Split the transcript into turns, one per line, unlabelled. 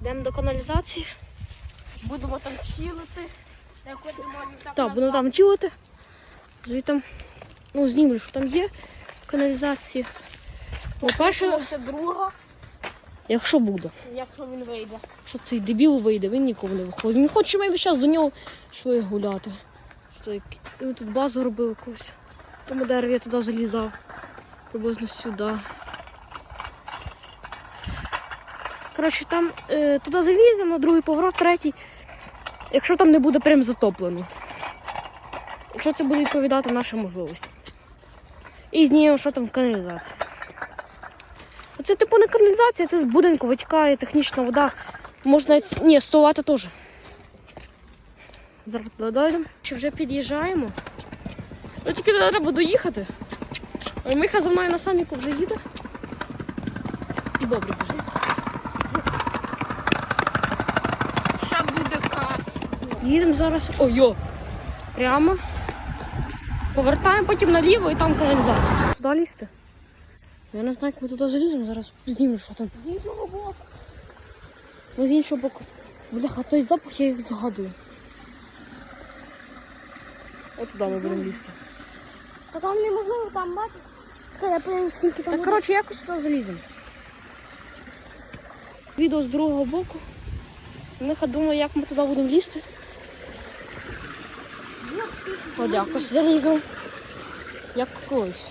Йдемо до каналізації.
Будемо там чилити. Так.
Будемо там чилити. Звідти, ну, знімлю, що там є в каналізації. Ну, перше,
друга,
якщо буде.
якщо він вийде.
Що цей дебіл вийде, він ніколи не виходить. Він хоче, щоб ми час до нього йшли гуляти. Що Він тут базу робив якусь. Тому дереві я туди залізав. Приблизно сюди. Коротше, там е, туди заліземо, другий поворот, третій. Якщо там не буде прям затоплено. Якщо це буде відповідати нашим можливостям. І знімемо, що там в каналізації. Це типу не каналізація, це з будинку витікає технічна вода. Можна ні, стовати теж. Зараз. Чи вже під'їжджаємо? Ну тільки треба доїхати. Миха за мною на саміку вже їде. І добре пішли. Їдемо зараз. Ой, йо. Прямо. Повертаємо потім наліво і там каналізація. Туди лізти? Я не знаю, як ми туди заліземо, зараз знімемо, що там.
З іншого боку.
Ну, з іншого боку. Бляха, той запах я їх згадую. От туди ми будемо лізти.
Та там неможливо там бачити. Чекай, я подивлюсь, скільки там.
Так, коротше, якось туди заліземо. Відео з другого боку. Миха думає, як ми туди будемо лізти. От якось заліземо. Як колись.